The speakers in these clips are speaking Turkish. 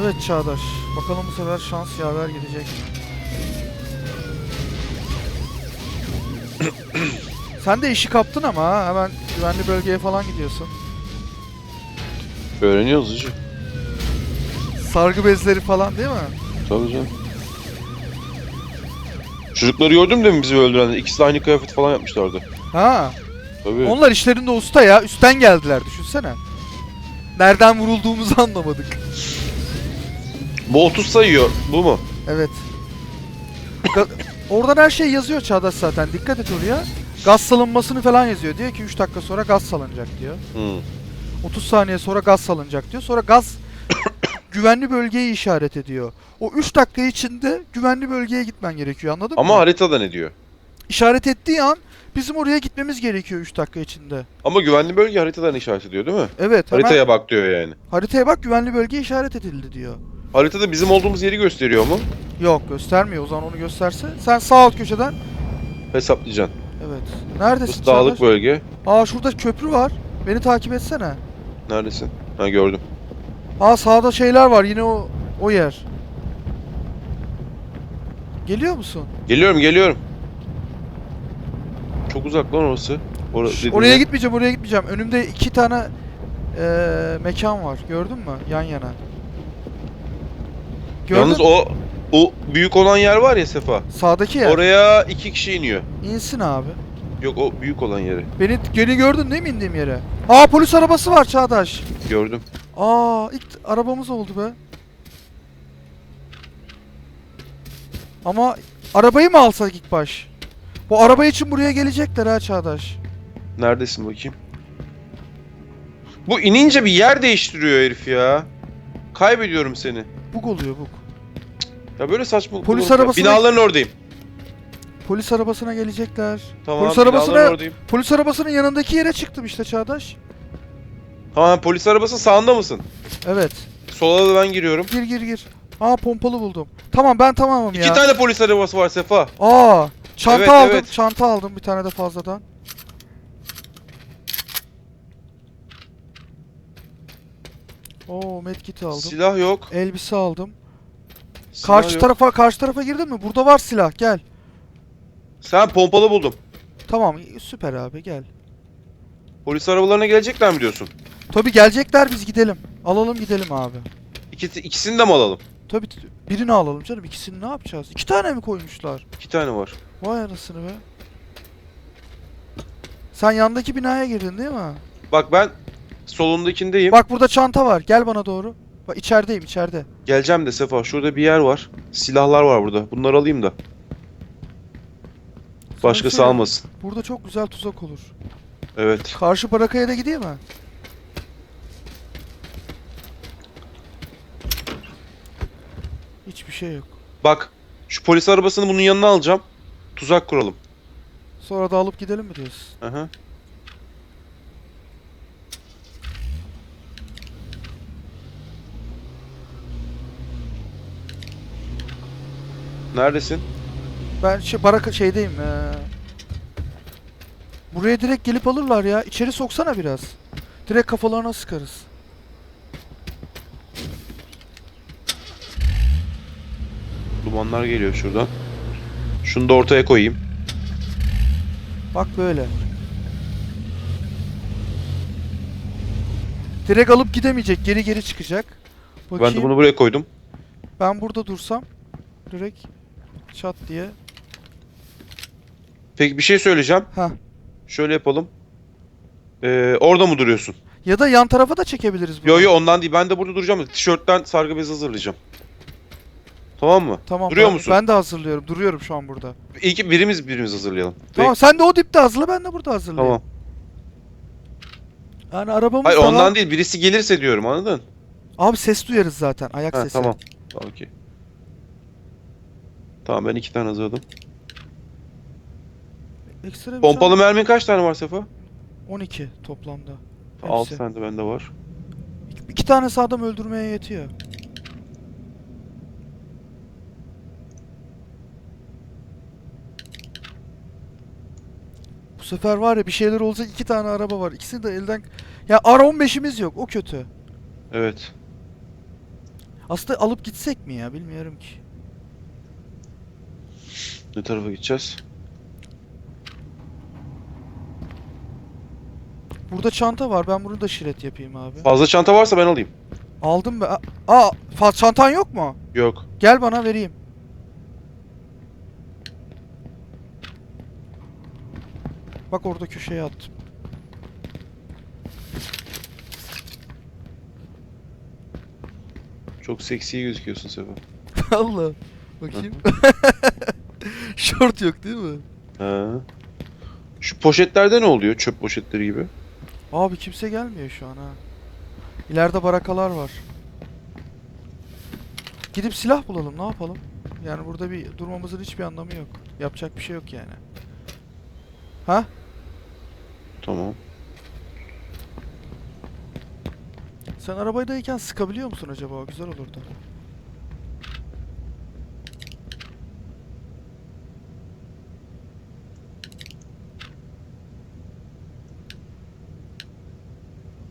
Evet Çağdaş. Bakalım bu sefer şans yaver gidecek mi? Sen de işi kaptın ama ha. Hemen güvenli bölgeye falan gidiyorsun. Öğreniyoruz hacı. Sargı bezleri falan değil mi? Tabii canım. Çocukları gördün mü demin bizi öldürenler? İkisi de aynı kıyafet falan yapmışlardı. Ha. Tabii. Onlar işlerinde usta ya. Üstten geldiler düşünsene. Nereden vurulduğumuzu anlamadık. Bu 30 sayıyor. Bu mu? Evet. Ga- Oradan her şey yazıyor Çağdaş zaten. Dikkat et oraya. Gaz salınmasını falan yazıyor. Diyor ki 3 dakika sonra gaz salınacak diyor. Hı. 30 saniye sonra gaz salınacak diyor. Sonra gaz güvenli bölgeyi işaret ediyor. O 3 dakika içinde güvenli bölgeye gitmen gerekiyor anladın Ama mı? haritada ne diyor? İşaret ettiği an bizim oraya gitmemiz gerekiyor 3 dakika içinde. Ama güvenli bölge haritadan işaret ediyor değil mi? Evet hemen Haritaya bak diyor yani. haritaya bak güvenli bölge işaret edildi diyor. Haritada bizim olduğumuz yeri gösteriyor mu? Yok göstermiyor o zaman onu gösterse. Sen sağ alt köşeden Hesaplayacaksın. Evet. Neredesin Burası dağlık Çağdaş? bölge. Aa şurada köprü var. Beni takip etsene. Neredesin? Ha gördüm. Aa sağda şeyler var yine o o yer. Geliyor musun? Geliyorum geliyorum. Çok uzak lan orası. Ora- Şş, oraya gitmeyeceğim, oraya gitmeyeceğim. Önümde iki tane eee, mekan var. Gördün mü? Yan yana. Gördün Yalnız mü? o o büyük olan yer var ya Sefa. Sağdaki yer. Oraya iki kişi iniyor. İnsin abi. Yok o büyük olan yeri. Beni geri gördün değil mi indiğim yere? Aa polis arabası var Çağdaş. Gördüm. Aa ilk arabamız oldu be. Ama arabayı mı alsak ilk baş? Bu araba için buraya gelecekler ha Çağdaş. Neredesin bakayım? Bu inince bir yer değiştiriyor herif ya. Kaybediyorum seni. Bug oluyor bug. Ya böyle saçma. Polis arabasına- Binaların oradayım. Polis arabasına gelecekler. Tamam. Polis arabasına- oradayım. Polis arabasının yanındaki yere çıktım işte Çağdaş. Tamam polis arabası sağında mısın? Evet. Sola da ben giriyorum. Gir gir gir. Aa pompalı buldum. Tamam ben tamamım İki ya. tane polis arabası var Sefa. Aa çanta Evet, aldım. evet. Çanta aldım bir tane de fazladan. Oo medkit aldım. Silah yok. Elbise aldım. Silah Karşı yok. tarafa karşı tarafa girdin mi? Burada var silah. Gel. Sen pompalı buldum. Tamam süper abi gel. Polis arabalarına gelecekler mi diyorsun? Tabi gelecekler biz gidelim. Alalım gidelim abi. İki, ikisini de mi alalım? Tabi birini alalım canım. İkisini ne yapacağız? İki tane mi koymuşlar? İki tane var. Vay anasını be. Sen yandaki binaya girdin değil mi? Bak ben solundakindeyim. Bak burada çanta var. Gel bana doğru. Bak içerideyim içeride. Geleceğim de Sefa. Şurada bir yer var. Silahlar var burada. Bunları alayım da. Başkası şey- almasın. Burada çok güzel tuzak olur. Evet. Karşı barakaya da gideyim mi? Hiçbir şey yok. Bak. Şu polis arabasını bunun yanına alacağım. Tuzak kuralım. Sonra da alıp gidelim mi diyorsun? Aha. Neredesin? Ben şey baraka şeydeyim. eee. Buraya direkt gelip alırlar ya. İçeri soksana biraz. Direkt kafalarına sıkarız. Dumanlar geliyor şuradan. Şunu da ortaya koyayım. Bak böyle. Direkt alıp gidemeyecek. Geri geri çıkacak. Bakayım. Ben de bunu buraya koydum. Ben burada dursam direkt çat diye. Peki bir şey söyleyeceğim. Ha. Şöyle yapalım. Ee, orada mı duruyorsun? Ya da yan tarafa da çekebiliriz bunu. Yo yo ondan değil. Ben de burada duracağım. Tişörtten sargı bezi hazırlayacağım. Tamam mı? Tamam. Duruyor ben, musun? Ben de hazırlıyorum. Duruyorum şu an burada. İyi ki birimiz birimiz hazırlayalım. Tamam sen de o dipte hazırla ben de burada hazırlayayım. Tamam. Yani arabamız Hayır da ondan değil. Birisi gelirse diyorum anladın? Abi ses duyarız zaten. Ayak Ha, sesi. tamam. Tamam, Okey. Tamam ben iki tane hazırladım. Ekstra bir Pompalı mermin kaç tane var Sefa? tane- 12 toplamda. Hepsi. 6 tane de bende var. İki tane sağdam öldürmeye yetiyor. Bu sefer var ya bir şeyler olacak iki tane araba var. İkisini de elden... Ya R15'imiz yok o kötü. Evet. Aslında alıp gitsek mi ya bilmiyorum ki. Ne tarafa gideceğiz? Burada çanta var. Ben bunu da şiret yapayım abi. Fazla çanta varsa ben alayım. Aldım be. Aa, fa- çantan yok mu? Yok. Gel bana vereyim. Bak orada köşeye attım. Çok seksi gözüküyorsun Sefa. Allah. Bakayım. Şort yok değil mi? Ha. Şu poşetlerde ne oluyor? Çöp poşetleri gibi. Abi kimse gelmiyor şu an ha. İleride barakalar var. Gidip silah bulalım ne yapalım? Yani burada bir durmamızın hiçbir anlamı yok. Yapacak bir şey yok yani. Ha? Tamam. Sen arabaydayken sıkabiliyor musun acaba? Güzel olurdu.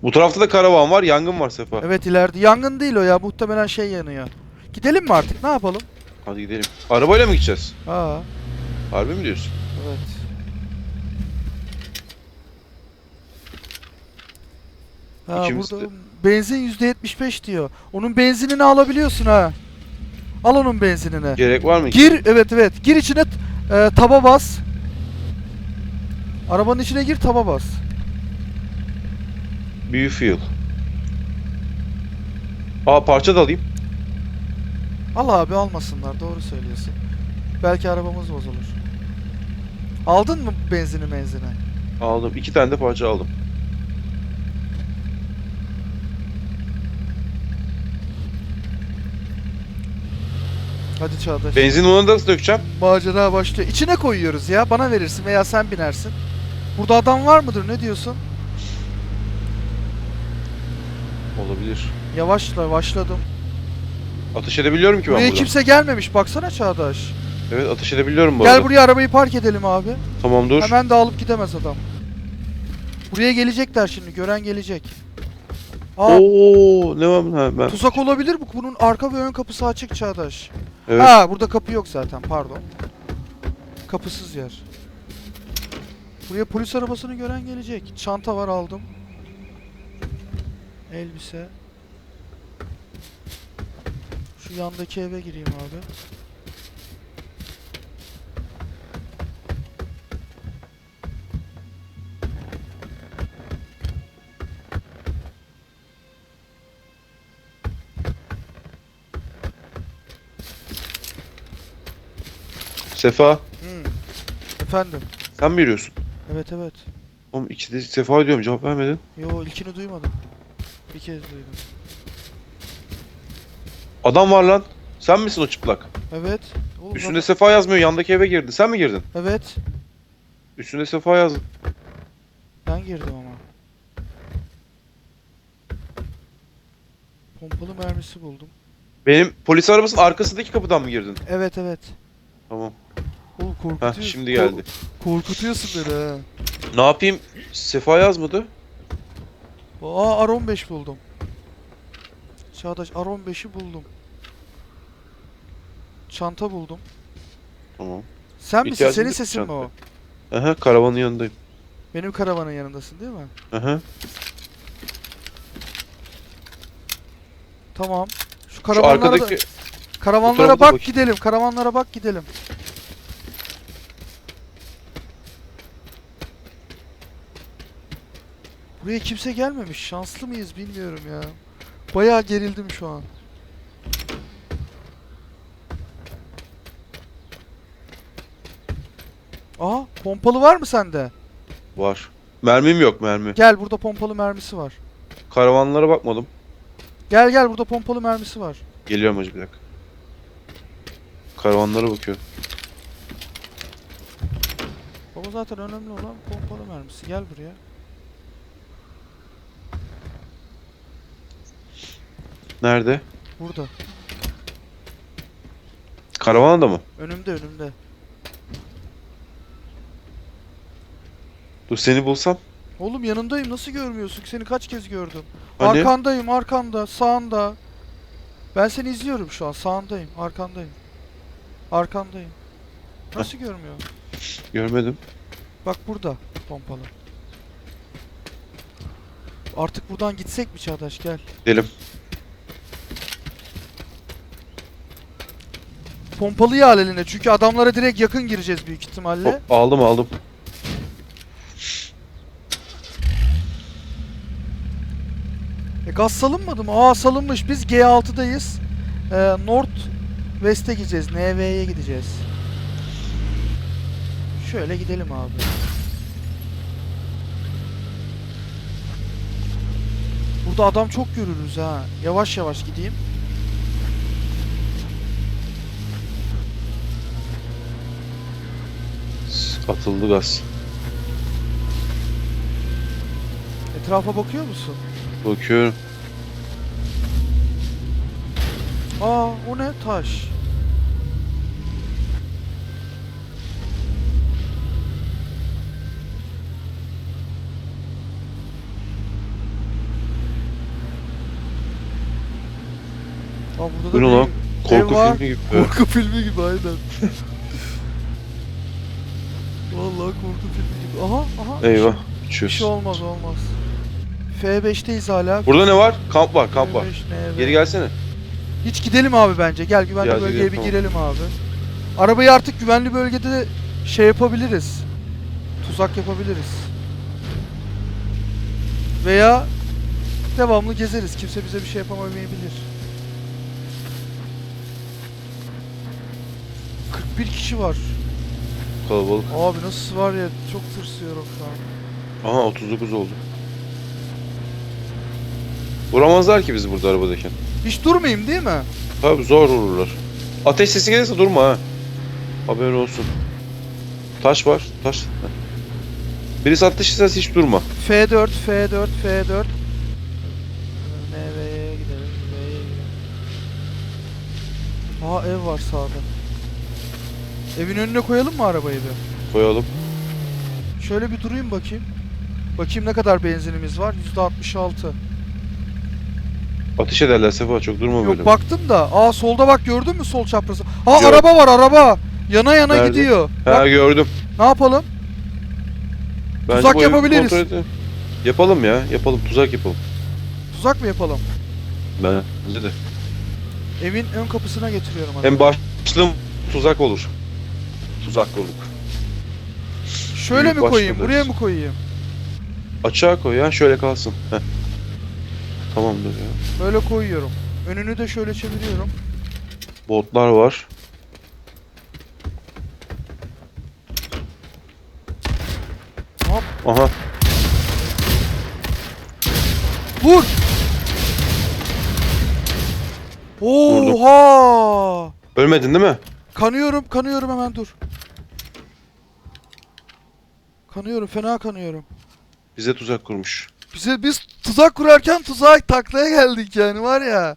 Bu tarafta da karavan var, yangın var Sefa. Evet ileride. Yangın değil o ya. Muhtemelen şey yanıyor. Gidelim mi artık? Ne yapalım? Hadi gidelim. Arabayla mı gideceğiz? Aa, Harbi mi diyorsun? evet. Ha İkimiz burada de- benzin %75 diyor. Onun benzinini alabiliyorsun ha. Al onun benzinini. Gerek var mı? ki? Gir evet evet. Gir içine e, taba bas. Arabanın içine gir taba bas. Büyü fuel. Aa parça da alayım. Al abi almasınlar doğru söylüyorsun. Belki arabamız bozulur. Aldın mı benzini menzini? Aldım. İki tane de parça aldım. Hadi Çağdaş. Benzin onu da nasıl dökeceğim? Macera başlıyor. İçine koyuyoruz ya. Bana verirsin veya sen binersin. Burada adam var mıdır? Ne diyorsun? Olabilir. Yavaşla başladım. Ateş edebiliyorum ki ben Buraya buradan. kimse gelmemiş. Baksana Çağdaş. Evet ateş edebiliyorum bu Gel arada. buraya arabayı park edelim abi. Tamam dur. Hemen de alıp gidemez adam. Buraya gelecekler şimdi. Gören gelecek. Aa, Oo ne var? Ha, ben. tuzak olabilir bu. Bunun arka ve ön kapısı açık Çağdaş. Evet. Ha, burada kapı yok zaten. Pardon. Kapısız yer. Buraya polis arabasını gören gelecek. Çanta var aldım. Elbise. Şu yandaki eve gireyim abi. Sefa Hmm. Efendim. sen mi yürüyorsun? Evet evet. Oğlum ikisi de Sefa diyorum cevap vermedin. Yo ilkini duymadım. Bir kez duydum. Adam var lan. Sen misin o çıplak? Evet. Oğlum Üstünde zaten- Sefa yazmıyor. Yandaki eve girdi. Sen mi girdin? Evet. Üstünde Sefa yazdı. Ben girdim ama. Pompalı mermisi buldum. Benim polis arabasının arkasındaki kapıdan mı girdin? Evet evet. Tamam. Oğlum Heh korkutuyorsun. şimdi geldi. korkutuyorsun beni ha. Ne yapayım? Sefa yazmadı. Aa R15 buldum. Çağdaş R15'i buldum. Çanta buldum. Tamam. Sen misin? İhtiyacın Senin yok sesin mi o? Aha karavanın yanındayım. Benim karavanın yanındasın değil mi? Aha. Tamam. Şu Şu karavanlara da- arkadaki karavanlara bak bakayım. gidelim. Karavanlara bak gidelim. Buraya kimse gelmemiş. Şanslı mıyız bilmiyorum ya. Bayağı gerildim şu an. Aa, pompalı var mı sende? var. Mermim yok mermi. Gel burada pompalı mermisi var. Karavanlara bakmadım. Gel gel burada pompalı mermisi var. Geliyorum hacı bir dakika. Karavanlara bakıyorum. Baba zaten önemli olan pompalı mermisi. Gel buraya. Nerede? Burada. Karavanda mı? Önümde önümde. Dur seni bulsam. Oğlum yanındayım nasıl görmüyorsun? Seni kaç kez gördüm. Hani? Arkandayım arkanda sağında. Ben seni izliyorum şu an. Sağındayım. Arkandayım. Arkandayım. Nasıl görmüyor? Görmedim. Bak burada pompalı. Artık buradan gitsek mi Çağdaş gel. Gidelim. Pompalıyı al eline çünkü adamlara direkt yakın gireceğiz büyük ihtimalle. Hop, aldım aldım. E, gaz salınmadı mı? Aa salınmış. Biz G6'dayız. Ee, North West'e gideceğiz. NV'ye gideceğiz. Şöyle gidelim abi. Burada adam çok görürüz ha. Yavaş yavaş gideyim. Atıldı gaz. Etrafa bakıyor musun? Bakıyorum. Aa o ne? Taş. Aa burada Bu da ne bir lan? Korku ev var. filmi gibi. Korku filmi gibi aynen. Vallahi korku filmi gibi. Aha aha. Eyvah. Bir şey olmaz olmaz. F5'teyiz hala. Burada ne var? Kamp var, kamp var. F5 NV. Geri gelsene. Hiç gidelim abi bence. Gel güvenli Gel, bölgeye gidelim, bir tamam. girelim abi. Arabayı artık güvenli bölgede de şey yapabiliriz. Tuzak yapabiliriz. Veya devamlı gezeriz. Kimse bize bir şey yapamayabilir. 41 kişi var. Kalabalık. Abi nasıl var ya çok tırsıyorum şu an. Aha 39 oldu. Vuramazlar ki bizi burada arabadayken. Hiç durmayayım değil mi? Tabii zor vururlar. Ateş sesi gelirse durma ha. Haberin olsun. Taş var. Taş. Birisi ateş sesi hiç durma. F4, F4, F4. NV'ye gidelim, V'ye gidelim. Aa ev var sağda. Evin önüne koyalım mı arabayı bir? Koyalım. Şöyle bir durayım bakayım. Bakayım ne kadar benzinimiz var? %66. Ateş ederler Sefa çok durma böyle. Yok baktım da. Aa solda bak gördün mü sol çaprazı? Aa Gör- araba var araba. Yana yana Nerede? gidiyor. Ha Bak, gördüm. ne yapalım? Bence Tuzak bu evi yapabiliriz. kontrol edelim. Yapalım ya. Yapalım. Tuzak yapalım. Tuzak mı yapalım? Bence de. Evin ön kapısına getiriyorum. Hem başlığım tuzak olur. Tuzak olur. Şöyle büyük mi koyayım? başladı. Buraya mı koyayım? Açığa koy ya. Şöyle kalsın. Heh. Tamamdır ya. Böyle koyuyorum. Önünü de şöyle çeviriyorum. Botlar var. Hop. Aha. Vur! Oha! Ölmedin değil mi? Kanıyorum, kanıyorum hemen dur. Kanıyorum, fena kanıyorum. Bize tuzak kurmuş. Bize biz tuzak kurarken tuzağa taklaya geldik yani var ya.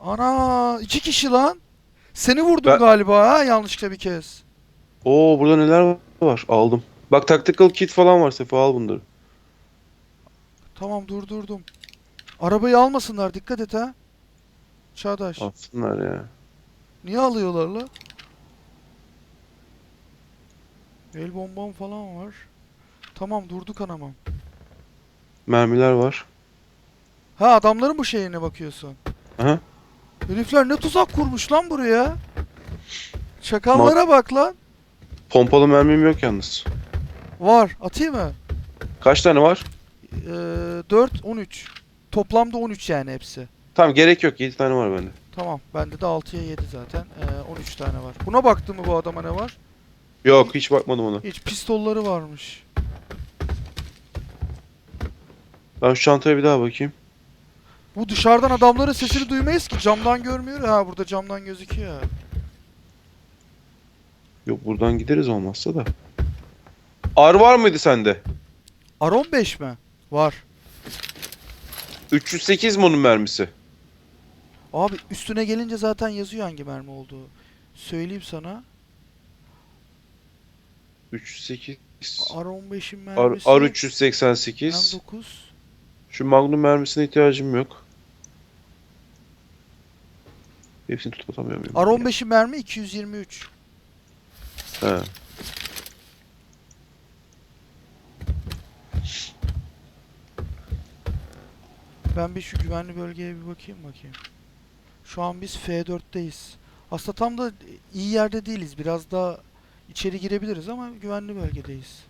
Ana iki kişi lan. Seni vurdum Ben- galiba ha yanlışlıkla bir kez. Oo burada neler var? Aldım. Bak tactical kit falan var Sefa al bunları. Tamam durdurdum. Arabayı almasınlar dikkat et ha. Çağdaş. Alsınlar ya. Niye alıyorlar la? El bombam falan var. Tamam durdu kanamam. Mermiler var. Ha adamların bu şeyine bakıyorsun. Aha. Herifler ne tuzak kurmuş lan buraya. Çakallara bak lan. Pompalı mermim yok yalnız. Var. Atayım mı? Kaç tane var? Ee, 4, 13. Toplamda 13 yani hepsi. Tamam gerek yok. 7 tane var bende. Tamam. Bende de 6'ya 7 zaten. Ee, 13 tane var. Buna baktın mı bu adama ne var? Yok hiç bakmadım ona. Hiç pistolları varmış. Ben şu çantaya bir daha bakayım. Bu dışarıdan adamların sesini duymayız ki. Camdan görmüyor. Ha burada camdan gözüküyor. Yok buradan gideriz olmazsa da. Ar var mıydı sende? R15 mi? Var. 308 mi onun mermisi? Abi üstüne gelince zaten yazıyor hangi mermi olduğu. Söyleyeyim sana. 308. R15'in Ar, mermisi. R388. M9. Şu Magnum mermisine ihtiyacım yok. Hepsini tutup atamıyor muyum? R15'in mermi 223. He. Ben bir şu güvenli bölgeye bir bakayım bakayım. Şu an biz F4'teyiz. Aslında tam da iyi yerde değiliz. Biraz daha içeri girebiliriz ama güvenli bölgedeyiz.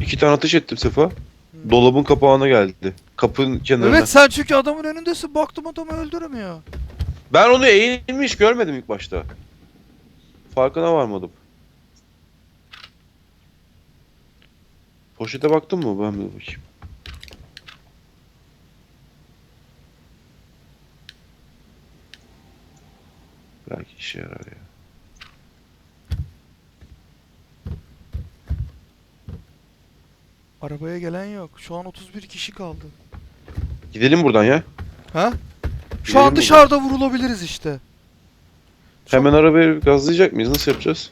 İki tane ateş ettim Sefa. Hı. Dolabın kapağına geldi. Kapının kenarına. Evet sen çünkü adamın önündesin. Baktım adamı öldüremiyor. Ben onu eğilmiş görmedim ilk başta. Farkına varmadım. Poşete baktın mı? Ben bir bakayım. Belki işe yarar ya. Arabaya gelen yok. Şu an 31 kişi kaldı. Gidelim buradan ya. Ha? Şu Gidelim an buradan. dışarıda vurulabiliriz işte. Şu an- Hemen arabayı gazlayacak mıyız? Nasıl yapacağız?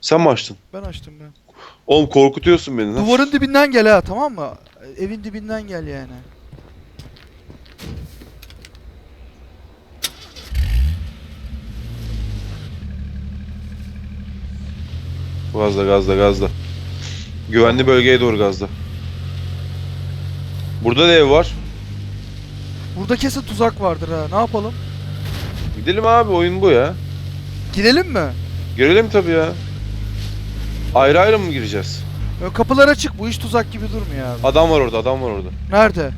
Sen mi açtın? Ben açtım ben. Oğlum korkutuyorsun beni. lan. Duvarın dibinden gel ha tamam mı? Evin dibinden gel yani. Gazla gazla gazla. Güvenli bölgeye doğru gazla. Burada da ev var. Burada kesin tuzak vardır ha. Ne yapalım? Gidelim abi oyun bu ya. Girelim mi? Görelim tabii ya. Ayrı ayrı mı gireceğiz? Böyle kapılar açık. Bu iş tuzak gibi durmuyor abi. Adam var orada adam var orada. Nerede?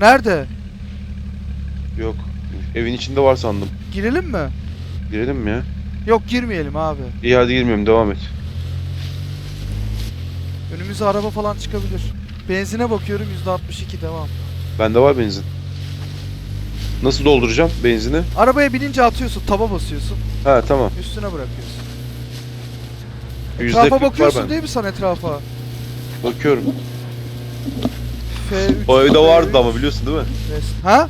Nerede? Yok. Evin içinde var sandım. Girelim mi? Girelim mi ya? Yok girmeyelim abi. İyi hadi girmiyorum devam et. Önümüze araba falan çıkabilir. Benzine bakıyorum %62 devam. Bende var benzin. Nasıl dolduracağım benzini? Arabaya binince atıyorsun, taba basıyorsun, Ha tamam. üstüne bırakıyorsun. Etrafa var bakıyorsun değil mi sen etrafa? Bakıyorum. F3, O evde vardı F3, ama biliyorsun değil mi? Ha?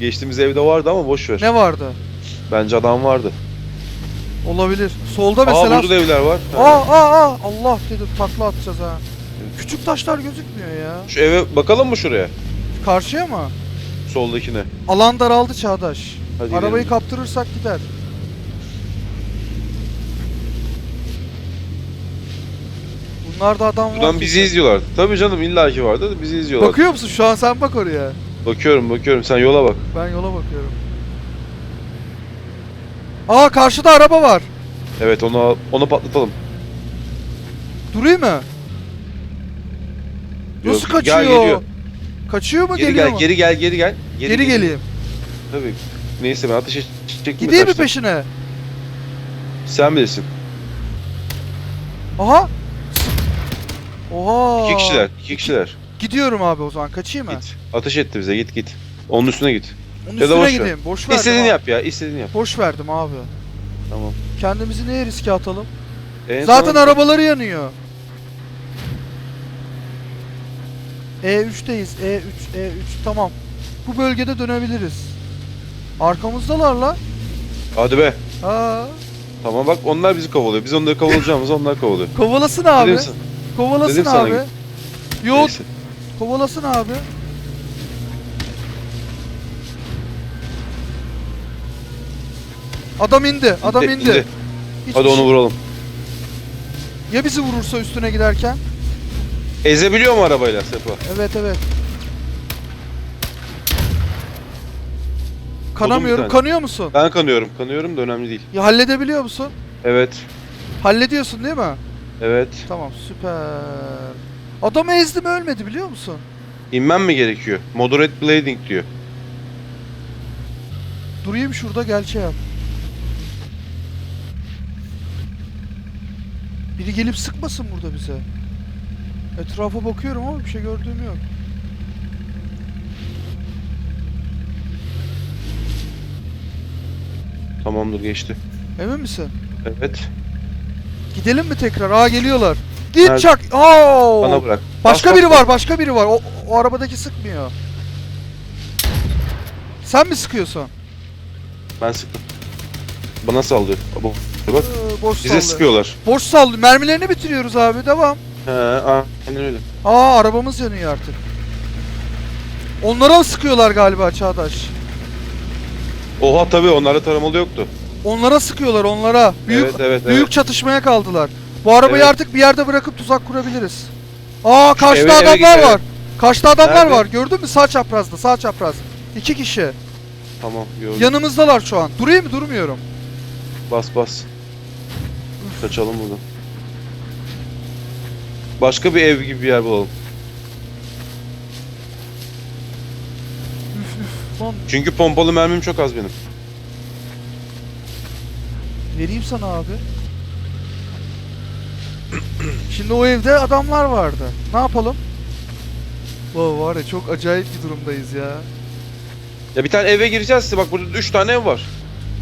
Geçtiğimiz evde vardı ama boş ver. Ne vardı? Bence adam vardı. Olabilir. Solda Aa mesela... burada da evler var. Ha. Aa aa aa! Allah dedim takla atacağız ha. Küçük taşlar gözükmüyor ya. Şu eve bakalım mı şuraya? Karşıya mı? Soldakine. Alan daraldı Çağdaş. Hadi Arabayı gidelim. kaptırırsak gider. Bunlarda adam var. Buradan bizi izliyorlar. Tabii canım illaki vardı da bizi izliyorlar. Bakıyor musun şu an sen bak oraya. Bakıyorum bakıyorum sen yola bak. Ben yola bakıyorum. Aa karşıda araba var. Evet onu onu patlatalım. Durayım mı? Nasıl Yok, kaçıyor? Gel geliyor. Kaçıyor mu Geri geliyor gel mu? geri gel geri gel. Geri, gel. geleyim. Tabii. Neyse ben ateş çektim. Gideyim mi peşine? Sen bilirsin. Aha. Oha. İki kişiler. iki kişiler. Gidiyorum abi o zaman kaçayım mı? Git. Ateş etti bize git git. Onun üstüne git. Onun Ya da üstüne boş ver. gideyim. Boş verdim İstediğini abi. yap ya istediğini yap. Boş verdim abi. Tamam. Kendimizi neye riske atalım? En Zaten son- arabaları yanıyor. E3'teyiz. E3, E3 tamam. Bu bölgede dönebiliriz. Arkamızdalar la. Hadi be. Ha. Tamam bak onlar bizi kovalıyor. Biz onları kovalayacağımız onlar kovalıyor. Kovalasın abi. Sana. Kovalasın Dedim sana abi. git. Yok, Neyse. kovalasın abi. Adam indi. Adam İndi, indi. Hiçbir Hadi onu şey- vuralım. Ya bizi vurursa üstüne giderken? Ezebiliyor mu arabayla Sefa? Evet evet. Kanamıyorum. tane. Kanıyor musun? Ben kanıyorum. Kanıyorum da önemli değil. Ya halledebiliyor musun? Evet. Hallediyorsun değil mi? Evet. Tamam süper. Adamı ezdim ölmedi biliyor musun? İnmem mi gerekiyor? Moderate blading diyor. Durayım şurada gel şey yap. Biri gelip sıkmasın burada bize. Etrafa bakıyorum ama bir şey gördüğüm yok. Tamamdır geçti. Emin misin? Evet. Gidelim mi tekrar? Aa geliyorlar. Git Nerede? çak. Oo! Bana bırak. Başka Bas, biri bas, var, başka biri var. O, o arabadaki sıkmıyor. Sen mi sıkıyorsun? Ben sıktım. Bana sallıyor. Abo. Bak Ee, boş bize sallıyor. sıkıyorlar. Boş sallıyor. Mermilerini bitiriyoruz abi. Devam. He, aynen öyle. Aa arabamız yanıyor artık. Onlara mı sıkıyorlar galiba Çağdaş? Oha tabii onlarda taramalı yoktu. Onlara sıkıyorlar onlara. Büyük evet evet büyük evet. çatışmaya kaldılar. Bu arabayı Evet. artık bir yerde bırakıp tuzak kurabiliriz. Aa karşıda eve- eve adamlar gidelim. var. Karşıda adamlar Nerede? var. Gördün mü? Sağ çaprazda, sağ çapraz. İki kişi. Tamam gördüm. Yanımızdalar şu an. Durayım mı? Durmuyorum. Bas bas. Kaçalım buradan. Başka bir ev gibi bir yer bulalım. Çünkü pompalı mermim çok az benim. Vereyim sana abi. Şimdi o evde adamlar vardı. Ne yapalım? Vay var ya çok acayip bir durumdayız ya. Ya bir tane eve gireceğiz bak burada 3 tane ev var.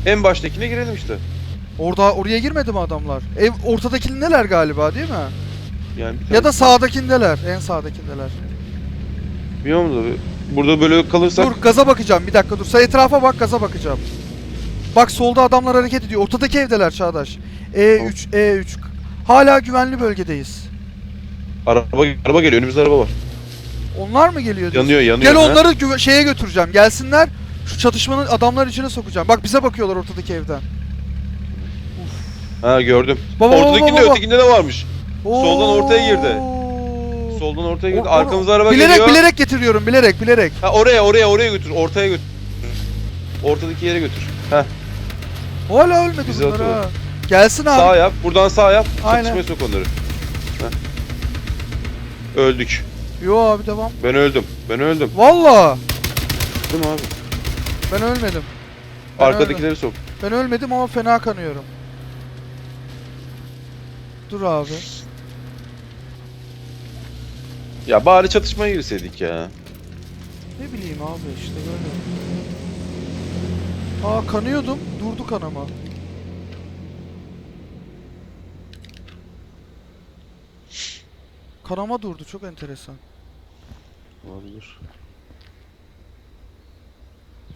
En baştakine girelim işte. Orada oraya girmedi mi adamlar? Ev ortadakiler galiba değil mi? Yani bir Ya da sağdakindeler. En sağdakindeler. Bilmiyorum da burada böyle kalırsak Dur gaza bakacağım. Bir dakika dur. Sen etrafa bak gaza bakacağım. Bak solda adamlar hareket ediyor. Ortadaki evdeler Çağdaş. E3, E3. Hala güvenli bölgedeyiz. araba araba geliyor önümüzde araba var. Onlar mı geliyor? diyorsun? Yanıyor yanıyor. Gel ha. onları güve- şeye götüreceğim. Gelsinler. Şu çatışmanın adamlar içine sokacağım. Bak bize bakıyorlar ortadaki evden. Ha gördüm. Baba, baba, Ortadakinde baba, ötekinde de varmış. Soldan ortaya girdi. Oo. Soldan ortaya girdi. o- Arkamızda araba bilerek, geliyor. Bilerek getiriyorum. Bilerek bilerek. Ha oraya oraya oraya götür. Ortaya götür. Ortadaki yere götür. Heh. Hala ölmedi Bizi bunlar atıyorlar. ha. Gelsin abi. Sağ yap. Buradan sağ yap. Aynen. Çatışmaya sok onları. Heh. Öldük. Yo abi devam. Ben öldüm. Ben öldüm. Valla. Değil mi abi? Ben ölmedim. Ben Arkadakileri sok. Ben ölmedim ama fena kanıyorum. Dur abi. Ya bari çatışmaya girseydik ya. Ne bileyim abi işte böyle. Aa kanıyordum. Durdu kanama. Kanama durdu. Çok enteresan. Olabilir.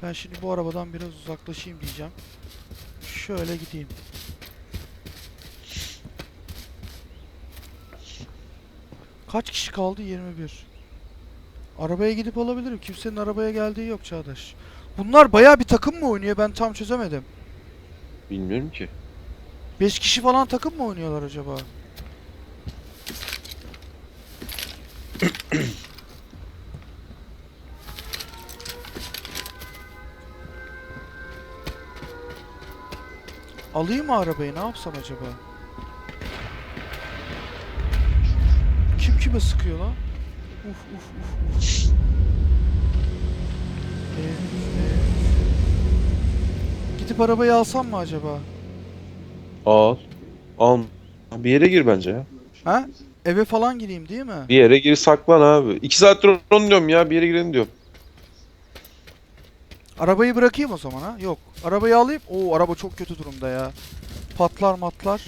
Ben şimdi bu arabadan biraz uzaklaşayım diyeceğim. Şöyle gideyim. Kaç kişi kaldı? 21. Arabaya gidip alabilirim. Kimsenin arabaya geldiği yok Çağdaş. Bunlar bayağı bir takım mı oynuyor? Ben tam çözemedim. Bilmiyorum ki. 5 kişi falan takım mı oynuyorlar acaba? Alayım mı arabayı? Ne yapsam acaba? Kim kime sıkıyor lan? Uf uf uf uf. Gidip arabayı alsam mı acaba? Al. Al. Bir yere gir bence ya. Ha? Eve falan gireyim değil mi? Bir yere gir saklan abi. İki saattir onu diyorum ya. Bir yere girelim diyorum. Arabayı bırakayım o zaman ha? Yok. Arabayı alayım. Oo araba çok kötü durumda ya. Patlar matlar.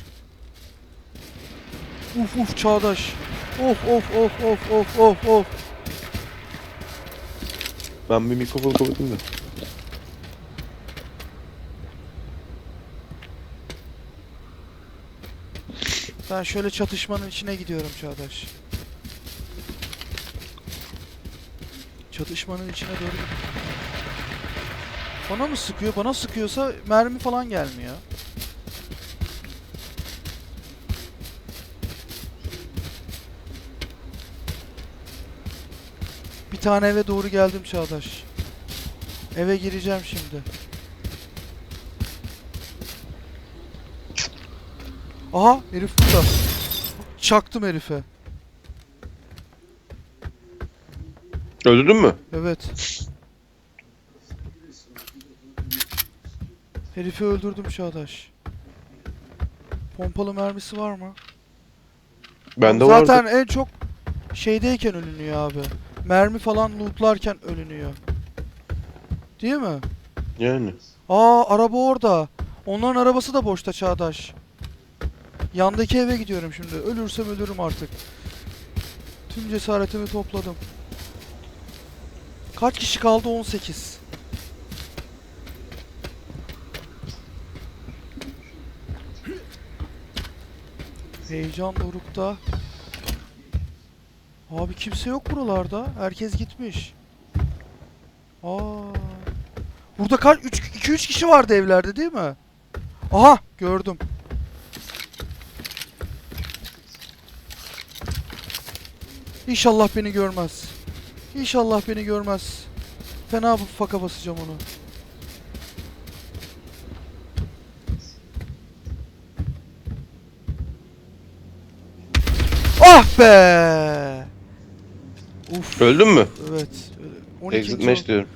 Uf uf Çağdaş. Of of of of of of of. Ben bir mikrofonu kapatayım da. Ben şöyle çatışmanın içine gidiyorum Çağdaş. Çatışmanın içine doğru. Bana mı sıkıyor? Bana sıkıyorsa mermi falan gelmiyor. Bir tane eve doğru geldim Çağdaş. Eve gireceğim şimdi. Aha herif burada. Çaktım herife. Öldürdün mü? Evet. Herifi öldürdüm Çağdaş. Pompalı mermisi var mı? Bende Zaten vardı. en çok şeydeyken ölünüyor abi. Mermi falan lootlarken ölünüyor. Değil mi? Yani. Aa araba orada. Onların arabası da boşta Çağdaş. Yandaki eve gidiyorum şimdi. Ölürsem ölürüm artık. Tüm cesaretimi topladım. Kaç kişi kaldı? 18. Heyecan dorukta. Abi kimse yok buralarda. Herkes gitmiş. Aa. Burada kaç 3 2 3 kişi vardı evlerde değil mi? Aha gördüm. İnşallah beni görmez. İnşallah beni görmez. Fena bu faka basacağım onu. Ah be! Öldün mü? Evet. 12. Exit match diyorum.